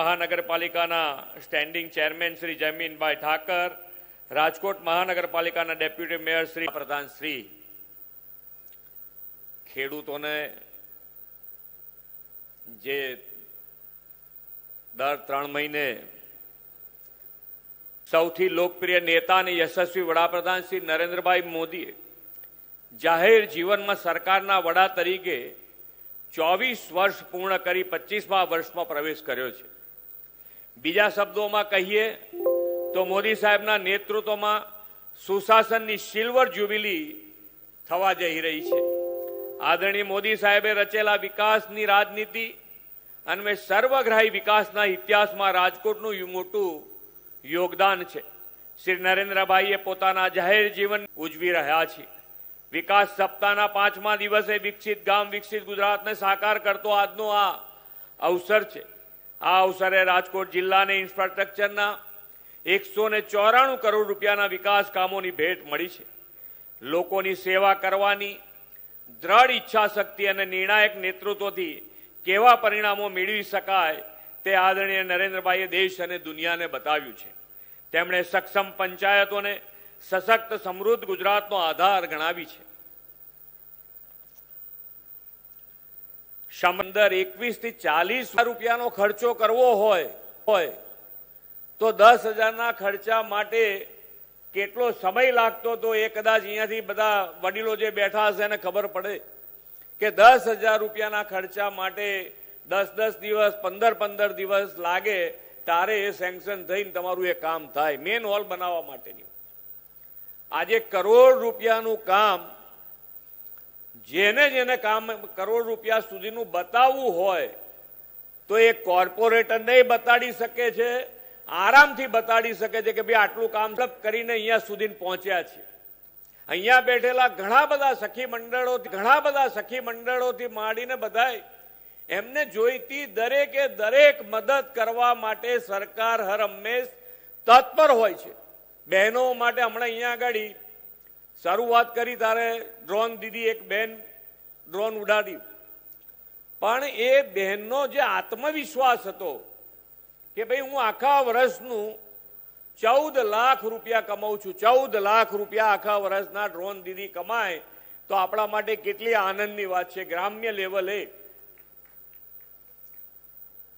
મહાનગરપાલિકાના standing chairman Shri Jaminbhai Thakar, Rajkot મહાનગરપાલિકાના deputy mayor Shri પ્રધાન શ્રી. ખેડૂતોને જે દર ત્રણ મહિને સૌથી લોકપ્રિય નેતા અને યશસ્વી વડાપ્રધાન શ્રી નરેન્દ્રભાઈ મોદીએ જાહેર જીવનમાં સરકારના વડા તરીકે ચોવીસ વર્ષ પૂર્ણ કરી પચીસમા વર્ષમાં પ્રવેશ કર્યો છે. બીજા શબ્દોમાં કહીએ તો મોદી સાહેબના નેતૃત્વમાં સુશાસનની સિલ્વર જ્યુબિલી થવા જઈ રહી છે. આદરણીય મોદી સાહેબે રચેલા વિકાસની રાજનીતિ અને સર્વગ્રાહી વિકાસના ઇતિહાસમાં રાજકોટનું મોટું યોગદાન છે. શ્રી નરેન્દ્રભાઈએ પોતાના જાહેર જીવન ઉજવી રહ્યા છે. વિકાસ સપ્તાહના પાંચમા દિવસે વિકસિત ગામ વિકસિત ગુજરાતને સાકાર કરતો આજનો આ અવસર છે. આ અવસરે રાજકોટ જિલ્લાને ઇન્ફ્રાસ્ટ્રક્ચરના એકસો ને ચોરાણું કરોડ રૂપિયાના વિકાસ કામોની ભેટ મળી છે. લોકોની સેવા કરવાની દ્રઢ ઈચ્છા શક્તિ અને નિર્ણાયક નેતૃત્વથી કેવા પરિણામો મેળવી શકાય તે આદરણીય નરેન્દ્રભાઈએ દેશ અને દુનિયાને બતાવ્યું છે. તેમણે સક્ષમ પંચાયતોને સશક્ત સમૃદ્ધ ગુજરાતનો આધાર ગણાવી છે. સમંદર એકવીસથી ચાલીસ રૂપિયાનો ખર્ચો કરવો હોય હોય, તો દસ હજારના ખર્ચા માટે કેટલો સમય લાગતો તો એ કદાચ અહીંયાથી બધા વડીલો જે બેઠા હશે એને ખબર પડે કે દસ હજાર રૂપિયાના ખર્ચા માટે દસ દસ દિવસ, પંદર પંદર દિવસ લાગે તારે એ સેન્કશન થઈને તમારું એ કામ થાય. મેન હોલ બનાવવા માટેની. આજે કરોડ રૂપિયાનું કામ જેને જેને કામ કરોડ રૂપિયા સુધીનું બતાવવું હોય, તો એ કોર્પોરેટર નહીં બતાડી શકે છે, આરામથી બતાડી શકે છે કે ભાઈ આટલું કામ કરીને અહીંયા સુધી પહોંચ્યા છે. અહીંયા બેઠેલા ઘણા બધા સખી મંડળો ઘણા બધા સખી મંડળોથી માંડીને બધાય એમને જોઈતી દરેકે દરેક મદદ કરવા માટે સરકાર હર હંમેશ તત્પર હોય છે. બહેનો માટે હમણાં અહીંયા આગળ શરૂઆત કરી તારે, ડ્રોન દીદી એક બેન, ડ્રોન ઉડાડી. પણ એ બહેનનો જે આત્મવિશ્વાસ હતો કે ભાઈ હું આખા વર્ષનું ચૌદ લાખ રૂપિયા કમાઉં છું, ચૌદ લાખ રૂપિયા આખા વર્ષના ડ્રોન દીદી કમાય, તો આપણા માટે કેટલી આનંદની વાત છે, ગ્રામ્ય લેવલે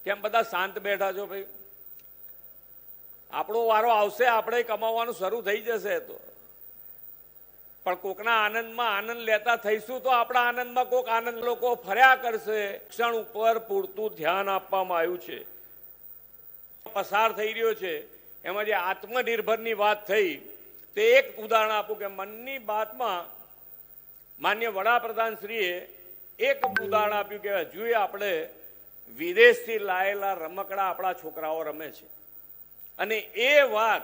કેમ બધા શાંત બેઠા છો ભાઈ? આપણો વારો આવશે, આપણે કમાવાનું શરૂ થઈ જશે તો. પણ કોકના આનંદમાં આનંદ લેતા થઈશું તો આપણા આનંદમાં કોક આનંદ લોકો ફર્યા કરશે. શિક્ષણ ઉપર પૂરતું ધ્યાન આપવામાં આવ્યું છે. પસાર થઈ રહ્યો છે. એમાં જે આત્મનિર્ભરની વાત થઈ, તે એક ઉદાહરણ આપું કે મનની બાતમાં માન્ય વડાપ્રધાન શ્રીએ એક ઉદાહરણ આપ્યું કે હજુ આપણે વિદેશથી લાયેલા રમકડા આપણા છોકરાઓ રમે છે. અને એ વાત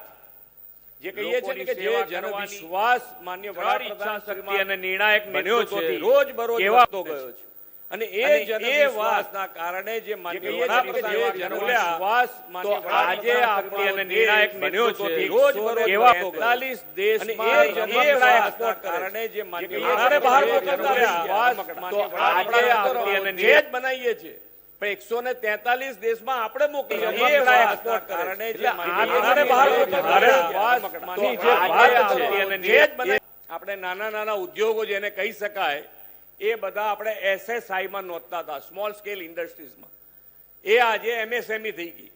જે કહીએ છીએ કે જે જનવિશ્વાસ માન્ય વડાપ્રધાન શક્તિ અને નિર્ણાયક બન્યો છે રોજ બરોજ વધતો ગયો છે. અને એ જનવિશ્વાસના કારણે જે માન્ય વડાપ્રધાન જન વિશ્વાસ તો આજે આપણી અને નિર્ણાયક બન્યો છે રોજ બરોજ એવા 45 દેશમાં એ જન કારણે જે માન્ય વડાપ્રધાન બહાર મોકલતા વિશ્વાસ તો આજે આપણી અને નિર્ણાયક બનાવીએ છીએ પણ એકસો ને તેતાલીસ દેશમાં આપણે મોકલી એક્સપોર્ટ કારણે જે આપણે બહાર આપણે નાના નાના ઉદ્યોગો જેને કહી શકાય એ બધા આપણે એસએસઆઈ માં નોંધતા હતા સ્મોલ સ્કેલ ઇન્ડસ્ટ્રીઝમાં. એ આજે એમએસએમઈ થઈ ગઈ.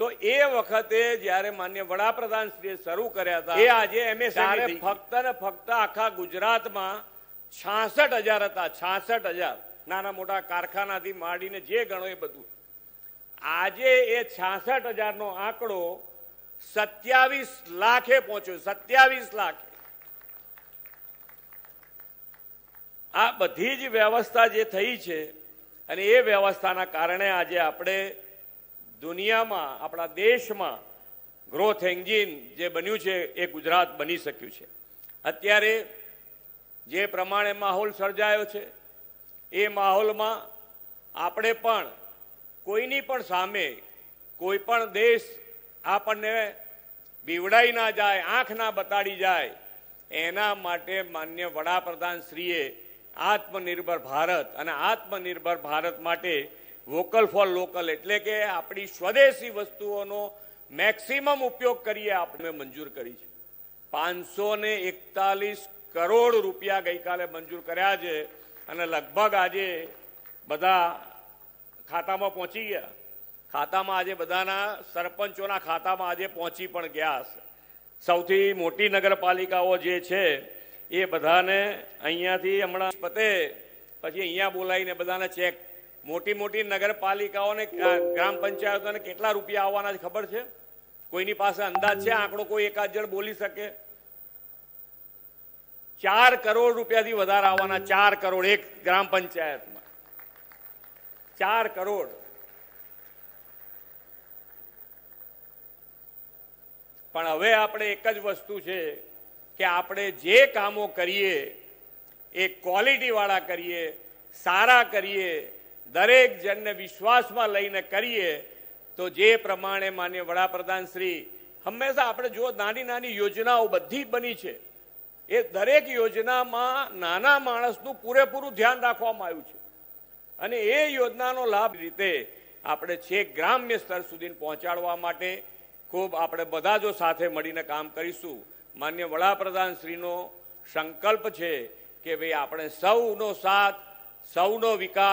તો એ વખતે જ્યારે માન્ય વડાપ્રધાન શ્રીએ શરૂ કર્યા હતા એ આજે એમએસએમઈ ફક્ત ને ફક્ત આખા ગુજરાતમાં છાસઠ હજાર હતા છાસઠ હજાર. નાના મોટા કારખાનાથી માંડીને જે ગણો એ બધું. આજે એ છાસઠ હજારનો આંકડો સત્યાવીસ લાખે પહોંચ્યો, સત્યાવીસ લાખ. આ બધી જ વ્યવસ્થા જે થઈ છે અને એ વ્યવસ્થાના કારણે આજે આપણે દુનિયામાં, આપણા દેશમાં ગ્રોથ એન્જિન જે બન્યું છે એ ગુજરાત બની શક્યું છે. અત્યારે જે પ્રમાણે માહોલ સર્જાયો છે એ માહોલમાં આપણે પણ કોઈની પણ સામે, કોઈ પણ દેશ આપણને બીવડાઈ ના જાય, આંખ ના બતાડી જાય, એના માટે માન્ય વડાપ્રધાન શ્રીએ આત્મનિર્ભર ભારત અને આત્મનિર્ભર ભારત માટે વોકલ ફોર લોકલ એટલે કે આપણી સ્વદેશી વસ્તુઓનો મેક્સિમમ ઉપયોગ કરીએ આપણે મંજૂર કરી છે. પાંચસો એકતાલીસ કરોડ રૂપિયા ગઈકાલે મંજૂર કર્યા છે. અને લગભગ આજે બધા ખાતામાં પહોંચી ગયા. ખાતામાં આજે બધાના સરપંચોના ખાતામાં આજે પહોંચી પણ ગયા હશે. સૌથી મોટી નગરપાલિકાઓ જે છે, એ બધાને અહીંયાથી હમણાં પતે, પછી અહીંયા બોલાવીને બધાને ચેક. મોટી મોટી નગરપાલિકાઓને ગ્રામ પંચાયતોને કેટલા રૂપિયા આવવાના છે ખબર છે? કોઈની પાસે અંદાજ છે? આંકડો કોઈ એકાદ જણ બોલી શકે? ચાર કરોડ રૂપિયાથી વધારે આવવાના ચાર કરોડ એક ગ્રામ પંચાયતમાં. ચાર કરોડ. પણ હવે આપણે એક જ વસ્તુ છે કે આપણે જે કામો કરીએ, એ ક્વોલિટી વાળા કરીએ, સારા કરીએ, દરેક જણને વિશ્વાસમાં લઈને કરીએ, તો જે પ્રમાણે માન્ય વડાપ્રધાન શ્રી, હંમેશા આપણે જો નાની નાની યોજનાઓ બધી બની છે. એ દરેક યોજનામાં નાના માણસનું પૂરેપૂરું ધ્યાન રાખવામાં આવ્યું છે. અને એ યોજનાનો લાભ રીતે આપણે છેક ગ્રામ્ય સ્તર સુધી પહોંચાડવા માટે ખૂબ આપણે બધા જો સાથે મળીને કામ કરીશું. માન્ય વડાપ્રધાન શ્રીનો સંકલ્પ છે કે ભાઈ આપણે સૌનો સાથ, સૌનો વિકાસ